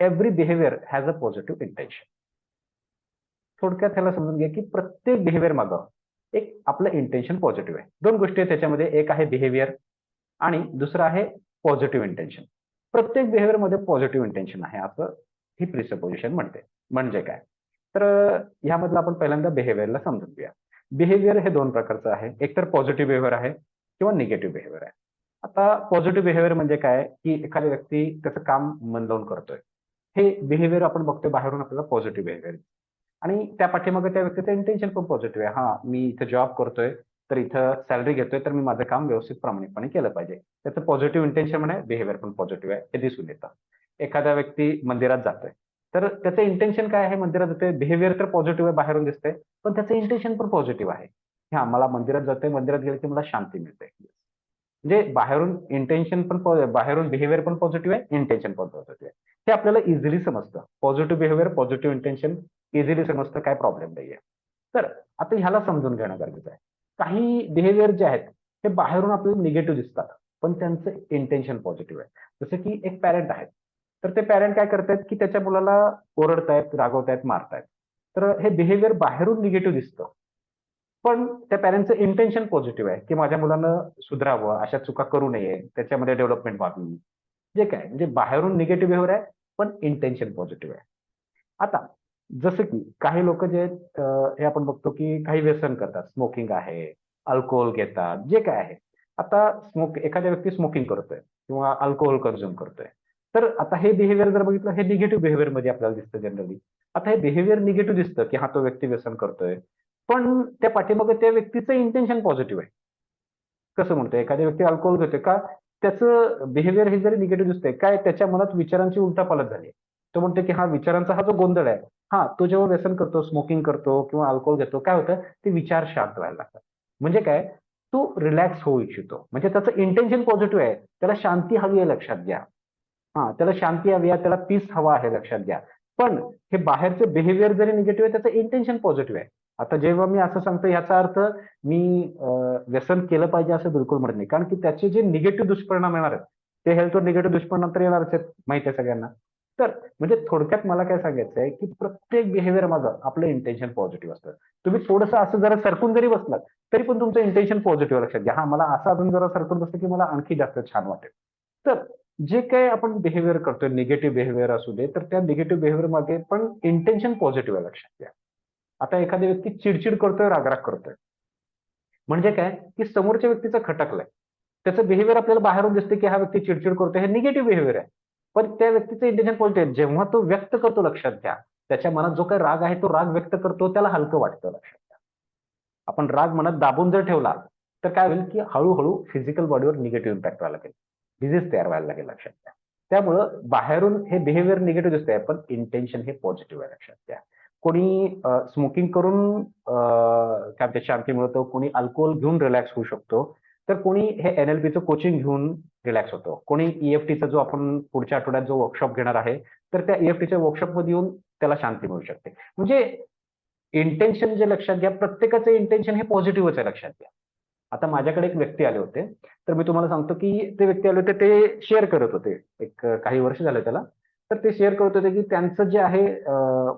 Every behaviour has a positive intention थोडक्यात ह्याला समजून घ्या की प्रत्येक बिहेवियर मागं एक आपलं इंटेन्शन पॉझिटिव्ह आहे. दोन गोष्टी आहेत त्याच्यामध्ये एक आहे बिहेवियर आणि दुसरं आहे पॉझिटिव्ह इंटेन्शन प्रत्येक बिहेवियरमध्ये पॉझिटिव्ह इंटेन्शन आहे असं ही प्रिसपोजिशन म्हणते. म्हणजे काय? तर ह्यामधलं आपण पहिल्यांदा बिहेवियरला समजून घेऊया. बिहेवियर हे दोन प्रकारचं आहे. एक तर पॉझिटिव्ह बिहेवियर आहे किंवा निगेटिव्ह बिहेवियर आहे. आता पॉझिटिव्ह बिहेवियर म्हणजे काय? की एखादी व्यक्ती त्याचं काम मन लावून करतोय. हे बिहेवियर आपण बघतोय बाहेरून आपल्याला पॉझिटिव्ह बिहेवियर आणि त्या पाठीमागे त्या व्यक्तीचं इंटेन्शन पण पॉझिटिव्ह आहे. हा मी इथं जॉब करतोय तर इथं सॅलरी घेतोय तर मी माझं काम व्यवस्थित प्रामाणिकपणे केलं पाहिजे. त्याचं पॉझिटिव्ह इंटेन्शन म्हणे बिहेवियर पण पॉझिटिव्ह आहे हे दिसून येतं. एखादा व्यक्ती मंदिरात जातोय तर त्याचं इंटेन्शन काय आहे? मंदिरात जाते बिहेवियर तर पॉझिटिव्ह आहे बाहेरून दिसतंय पण त्याचं इंटेन्शन पण पॉझिटिव्ह आहे. हा मला मंदिरात जातोय मंदिरात गेलं की मला शांती मिळते. म्हणजे बाहेरून इंटेन्शन पण बाहेरून बिहेवियर पण पॉझिटिव्ह आहे इंटेन्शन पण पॉझिटिव्ह आहे. हे आपल्याला इझिली समजतं. Positive behaviour positive intention easily समजतं काय प्रॉब्लेम नाहीये. तर आता ह्याला समजून घेणं गरजेचं आहे. काही बिहेवियर जे आहेत हे बाहेरून आपल्याला निगेटिव्ह दिसतात पण त्यांचं इंटेन्शन पॉझिटिव्ह आहे. जसं की एक पॅरेंट आहेत. तर ते पॅरेंट काय करतायत की त्याच्या मुलाला ओरडतायत रागवतायत मारतायत. तर हे बिहेवियर बाहेरून निगेटिव्ह दिसतं. पण त्या पॅरेंटचं इंटेन्शन पॉझिटिव्ह आहे की माझ्या मुलानं सुधरावं अशा चुका करू नये त्याच्यामध्ये डेव्हलपमेंट व्हावी. जे काय म्हणजे बाहेरून निगेटिव्ह बिहेवियर आहे पण इंटेन्शन पॉझिटिव्ह आहे. आता जसं की काही लोक जे हे आपण बघतो की काही व्यसन करतात स्मोकिंग आहे अल्कोहोल घेतात जे काय आहे. आता स्मोक एखाद्या व्यक्ती स्मोकिंग करतोय किंवा अल्कोहोल कन्झ्युम करतोय. तर आता हे बिहेवियर जर बघितलं हे निगेटिव्ह बिहेवियरमध्ये आपल्याला दिसतं जनरली आता हे बिहेवियर निगेटिव्ह दिसतं की हा तो व्यक्ती व्यसन करतोय पण त्या पाठीमागे त्या व्यक्तीचं इंटेन्शन पॉझिटिव्ह आहे. कसं म्हणतोय एखादी व्यक्ती अल्कोहोल घेतोय का? त्याचं बिहेवियर हे जरी निगेटिव्ह दिसतंय काय त्याच्या मनात विचारांची उलटापालट झाली तो म्हणतो की हा विचारांचा हा जो गोंधळ आहे हा तो जेव्हा व्यसन करतो स्मोकिंग करतो किंवा अल्कोहोल घेतो काय होतं? ते विचार शांत व्हायला लागतात. म्हणजे काय? तो रिलॅक्स होऊ इच्छितो. म्हणजे त्याचं इंटेन्शन पॉझिटिव्ह आहे. त्याला शांती हवी आहे लक्षात घ्या. हा त्याला शांती हवी आहे त्याला पीस हवा आहे लक्षात घ्या. पण हे बाहेरचे बिहेवियर जरी निगेटिव्ह आहे त्याचं इंटेन्शन पॉझिटिव्ह आहे. आता जेव्हा मी असं सांगतो याचा अर्थ मी व्यसन केलं पाहिजे असं बिलकुल म्हणत नाही. कारण की त्याचे जे निगेटिव्ह दुष्परिणाम येणार आहेत ते हेल्थवर निगेटिव्ह दुष्परिणाम तर येणारच आहेत माहिती आहे सगळ्यांना. तर म्हणजे थोडक्यात मला काय सांगायचं आहे की प्रत्येक बिहेवियर मागं आपलं इंटेन्शन पॉझिटिव्ह असतं. तुम्ही थोडंसं असं जरा सरकून जरी बसलात तरी पण तुमचं इंटेन्शन पॉझिटिव्ह लक्षात घ्या. हा मला असं अजून जरा सरकून बसलं की मला आणखी जास्त छान वाटेल. तर जे काही आपण बिहेवियर करतोय निगेटिव्ह बिहेवियर असू दे तर त्या निगेटिव्ह बिहेवियर मागे पण इंटेन्शन पॉझिटिव्ह आहे लक्षात घ्या. आता एखादी व्यक्ती चिडचिड करतोय रागराग करतोय. म्हणजे काय? की समोरच्या व्यक्तीचं खटकलंय. त्याचं बिहेवियर आपल्याला बाहेरून दिसते की हा व्यक्ती चिडचिड करतोय हे निगेटिव्ह बिहेवियर आहे. पण त्या व्यक्तीचं इंटेन्शन कोणते आहे. जेव्हा तो व्यक्त करतो लक्षात घ्या. त्याच्या मनात जो काही राग आहे तो राग व्यक्त करतो त्याला हलकं वाटतं लक्षात घ्या. आपण राग मनात दाबून जर ठेवला तर काय होईल की हळूहळू फिजिकल बॉडीवर निगेटिव्ह इम्पॅक्ट व्हायला लागेल. डिझीज तयार व्हायला लागेल लक्षात घ्या. त्यामुळं बाहेरून हे बिहेवियर निगेटिव्ह दिसतंय पण इंटेन्शन हे पॉझिटिव्ह आहे लक्षात घ्या. कोणी स्मोकिंग करून काय म्हणते शांती मिळवतो कोणी अल्कोहोल घेऊन रिलॅक्स होऊ शकतो तर कोणी हे एनएलपीचं कोचिंग घेऊन रिलॅक्स होतो. कोणी ईएफटीचा जो आपण पुढच्या आठवड्यात जो वर्कशॉप घेणार आहे तर त्या ईएफटीच्या वर्कशॉपमध्ये येऊन त्याला शांती मिळू शकते. म्हणजे इंटेन्शन जे लक्षात घ्या प्रत्येकाचं इंटेन्शन हे पॉझिटिव्हच आहे लक्षात घ्या. आता माझ्याकडे एक व्यक्ती आले होते तर मी तुम्हाला सांगतो की ते व्यक्ती आले होते ते शेअर करत होते. एक काही वर्ष झाले त्याला. तर ते शेअर करत होते की त्यांचं जे आहे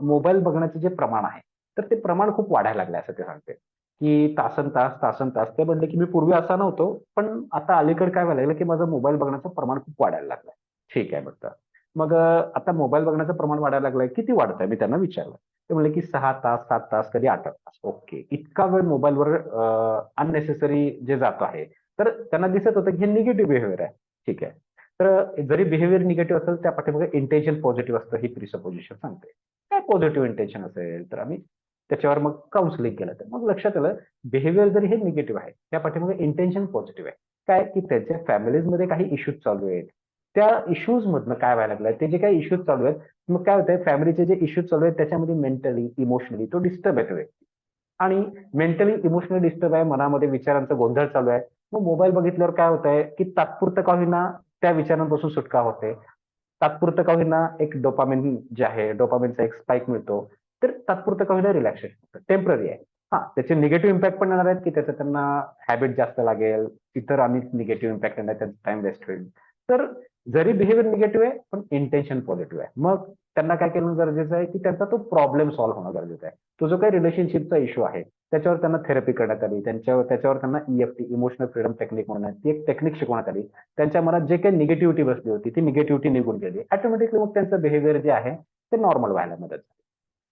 मोबाईल बघण्याचं जे प्रमाण आहे तर ते प्रमाण खूप वाढायला लागले असं ते सांगते. की तासन तास तासन तास. ते म्हणले की मी पूर्वी असा नव्हतो पण आता अलीकडे काय व्हायला लागलं की माझं मोबाईल बघण्याचं प्रमाण खूप वाढायला लागलंय. ठीक आहे म्हणतं मग आता मोबाईल बघण्याचं प्रमाण वाढायला लागलंय. किती वाढत आहे मी त्यांना विचारलं. ते म्हणले की सहा तास सात तास कधी आठ तास. ओके. इतका वेळ मोबाईलवर अननेसेसरी जे जातो आहे. तर त्यांना दिसत होतं की हे निगेटिव्ह बिहेवियर आहे. ठीक आहे. तर जरी बिहेवियर निगेटिव्ह असेल त्या पाठीमागे इंटेन्शन पॉझिटिव्ह असतं ही प्रिसपोजिशन सांगते. काय पॉझिटिव्ह इंटेन्शन असेल तर आम्ही त्याच्यावर मग काउन्सिलिंग केलं तर. मग लक्षात आलं बिहेवियर जरी हे निगेटिव्ह आहे त्या पाठीमागे इंटेन्शन पॉझिटिव्ह आहे. काय? की त्याच्या फॅमिलीजमध्ये काही इश्यूज चालू आहेत. त्या इश्यूज मधनं काय व्हायला लागलंय? ते जे काही इश्यूज चालू आहेत मग काय होतंय? फॅमिलीचे जे इश्यूज चालू आहेत त्याच्यामध्ये मेंटली इमोशनली तो डिस्टर्ब आहे तो व्यक्ती. आणि मेंटली इमोशनली डिस्टर्ब आहे मनामध्ये विचारांचा गोंधळ चालू आहे. मग मोबाईल बघितल्यावर काय होत आहे की तात्पुरतं का होईना त्या विचारांपासून सुटका होते. तात्पुरतं का होईना एक डोपामिन जे आहे डोपामिनचा एक स्पाइक मिळतो. तर तात्पुरतं का होईना रिलॅक्सेशन टेंपररी आहे. हा त्याचे निगेटिव्ह इम्पॅक्ट पण येणार आहेत की त्याचा त्यांना हॅबिट जास्त लागेल इतर अनेक निगेटिव्ह इम्पॅक्ट येणार त्यांचा टाइम वेस्ट होईल. तर जरी बिहेवियर निगेटिव्ह आहे पण इंटेन्शन पॉझिटिव्ह आहे. मग त्यांना काय करणं गरजेचं आहे की त्यांचा तो प्रॉब्लेम सॉल्व्ह होणं गरजेचं आहे. तो जो काही रिलेशनशिपचा इश्यू आहे त्याच्यावर त्यांना थेरपी करण्यात आली त्यांच्यावर त्याच्यावर त्यांना ईएफटी इमोशनल फ्रीडम टेक्निक म्हणून ती एक टेक्निक शिकवण्यात आली. त्यांच्या मनात जे काही निगेटिव्हिटी बसली होती ती निगेटिव्हिटी निघून गेली. ऑटोमॅटिकली मग त्यांचं बिहेवियर जे आहे ते नॉर्मल व्हायला मदत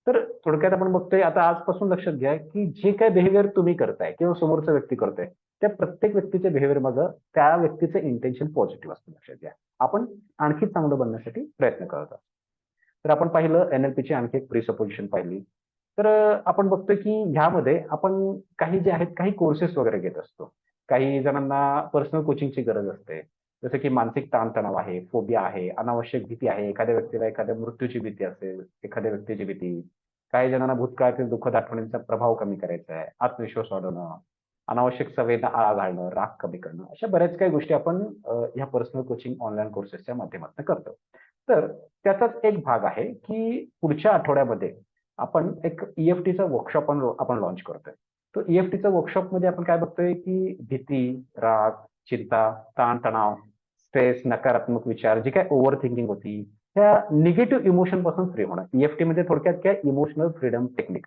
तर थोडक्यात आपण बघतोय आता आजपासून लक्षात घ्या की जे काय बिहेवियर तुम्ही करताय किंवा समोरचा व्यक्ती करतोय त्या प्रत्येक व्यक्तीच्या बिहेवियर मागं त्या व्यक्तीचं इंटेन्शन पॉझिटिव्ह असतं लक्षात घ्या. आपण आणखी चांगलं बनण्यासाठी प्रयत्न करत असतो तर आपण पाहिलं एनएलपीची आणखी एक प्रिसपोजिशन पाहिली. तर आपण बघतोय की ह्यामध्ये आपण काही जे आहेत काही कोर्सेस वगैरे घेत असतो. काही जणांना पर्सनल कोचिंगची गरज असते. जसं की मानसिक ताणतणाव आहे फोबिया आहे अनावश्यक भीती आहे. एखाद्या व्यक्तीला एखाद्या मृत्यूची भीती असेल एखाद्या व्यक्तीची भीती. काही जणांना भूतकाळातील दुःखद आठवणींचा प्रभाव कमी करायचा आहे आत्मविश्वास वाढवणं. अनावश्यक सवयींना आळा घालणं राग कमी करणं अशा बऱ्याच काही गोष्टी आपण ह्या पर्सनल कोचिंग ऑनलाईन कोर्सेसच्या माध्यमातून करतो. तर त्याचाच एक भाग आहे की पुढच्या आठवड्यामध्ये आपण एक ईएफटीचा वर्कशॉप आपण लॉन्च करतोय. तो ईएफटीचा वर्कशॉपमध्ये आपण काय बघतोय की भीती राग चिंता ताणतणाव स्ट्रेस नकारात्मक विचार जी काय ओव्हर थिंकिंग होती त्या निगेटिव्ह इमोशनपासून फ्री होणं. ईएफटी मध्ये थोडक्यात काय? इमोशनल फ्रीडम टेक्निक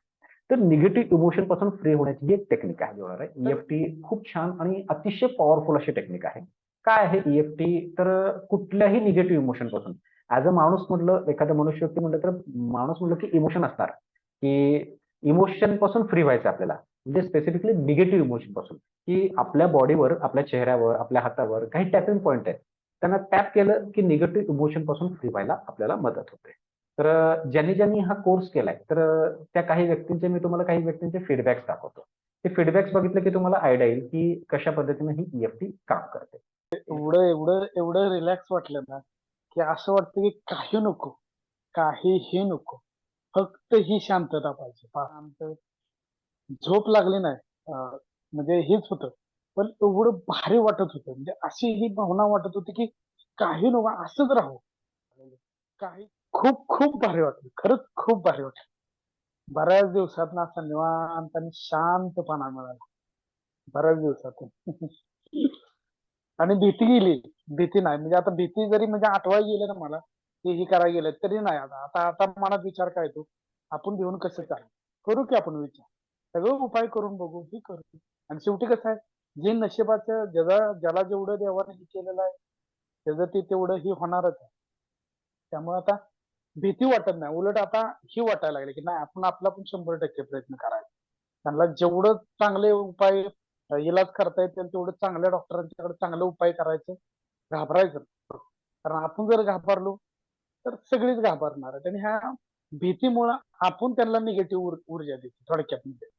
तर निगेटिव्ह इमोशनपासून फ्री होण्याची ही एक टेक्निक आहे होणार आहे? ईएफटी खूप छान आणि अतिशय पॉवरफुल अशी टेक्निक आहे. काय आहे ईएफटी तर कुठल्याही निगेटिव्ह इमोशनपासून. ऍज अ माणूस म्हटलं एखादा मनुष्य व्यक्ती म्हटलं तर माणूस म्हटलं की इमोशन असणार. की इमोशनपासून फ्री व्हायचं आपल्याला. म्हणजे स्पेसिफिकली निगेटिव्ह इमोशनपासून. की आपल्या बॉडीवर आपल्या चेहऱ्यावर आपल्या हातावर काही टॅपिंग पॉईंट आहेत त्यांना टॅप केलं की निगेटिव्ह इमोशनपासून फ्री व्हायला आपल्याला मदत होते. तर ज्यांनी ज्यांनी हा कोर्स केलाय तर त्या काही व्यक्तींचे मी तुम्हाला काही व्यक्तींचे फीडबॅक्स दाखवतो. ते फीडबॅक्स बघितलं की तुम्हाला आयडिया येईल की कशा पद्धतीने ही ईएफटी काम करते. एवढं एवढं एवढं रिलॅक्स वाटलं ना की असं वाटतं की काही नको काहीही नको फक्त ही शांतता पाहिजे. शांत झोप लागली नाही म्हणजे हेच होतं पण एवढं भारी वाटत होतं. म्हणजे अशी ही भावना वाटत होती की काही नको असंच राहू काही खूप खूप भारी वाटलं. खरंच खूप भारी वाटलं. बऱ्याच दिवसात ना असा निवांत आणि शांतपणा मिळाला. बऱ्याच दिवसातून. आणि भीती गेली. भीती नाही. म्हणजे आता भीती जरी म्हणजे आठवाय गेलं ना मला की ही करायला गेलं तरी नाही. आता आता आता मनात विचार काय तो? आपण घेऊन कसं काय करू की आपण विचार? सगळं उपाय करून बघू ही करू. आणि शेवटी कसं आहे? जे नशिबाचं ज्याला ज्याला जेवढं देवाने हे केलेलं आहे त्याचं ते तेवढं ही होणारच आहे. त्यामुळे आता भीती वाटत नाही. उलट आता ही वाटायला लागली की नाही आपण आपला पण शंभर टक्के प्रयत्न करायचा त्यांना जेवढं चांगले उपाय इलाज करता येतील तेवढं चांगल्या डॉक्टरांच्याकडे चांगले उपाय करायचे घाबरायचं. कारण आपण जर घाबरलो तर सगळीच घाबरणार आहेत. आणि ह्या भीतीमुळं आपण त्यांना निगेटिव्ह ऊर्जा देतो थोडक्यात म्हणजे.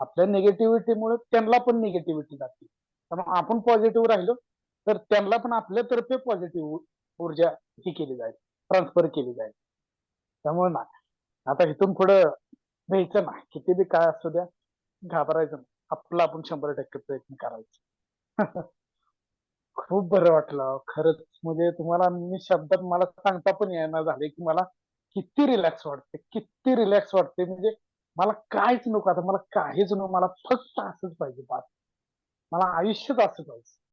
आपल्या निगेटिव्हिटीमुळे त्यांना पण निगेटिव्हिटी जाते त्यामुळे आपण पॉझिटिव्ह राहिलो तर त्यांना पण आपल्यातर्फे पॉझिटिव्ह ऊर्जा ही केली जाईल ट्रान्सफर केली जाईल. त्यामुळे ना आता इथून पुढं भ्यायचं ना किती बी काय असू द्या घाबरायचं नाही. आपला आपण शंभर टक्के प्रयत्न करायचा. खूप बरं वाटलं खरंच म्हणजे तुम्हाला मी शब्दात मला सांगता पण येणार झाले की मला किती रिलॅक्स वाटते किती रिलॅक्स वाटते. म्हणजे मला काहीच नको. आता मला काहीच नको. मला फक्त असंच पाहिजे बास मला आयुष्यच असं पाहिजे.